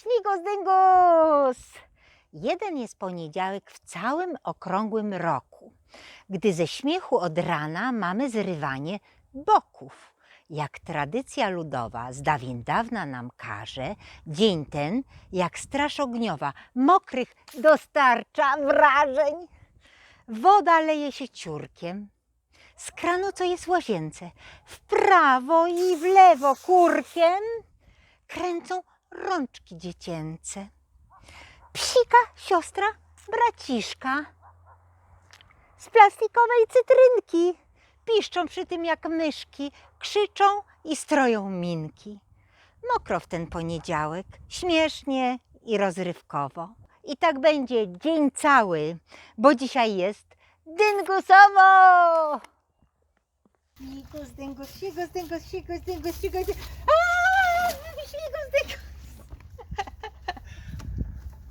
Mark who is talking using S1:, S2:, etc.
S1: Śmigus dyngus! Jeden jest poniedziałek w całym okrągłym roku, gdy ze śmiechu od rana mamy zrywanie boków. Jak tradycja ludowa z dawien dawna nam każe, dzień ten, jak straż ogniowa, mokrych dostarcza wrażeń. Woda leje się ciurkiem, z kranu, co jest w łazience, w prawo i w lewo kurkiem kręcą rączki dziecięce. Psika, siostra, braciszka z plastikowej cytrynki piszczą przy tym jak myszki, krzyczą i stroją minki. Mokro w ten poniedziałek, śmiesznie i rozrywkowo. I tak będzie dzień cały, bo dzisiaj jest dyngusowo! Gostinho, gostinho, gostinho, gostinho, gostinho, gostinho.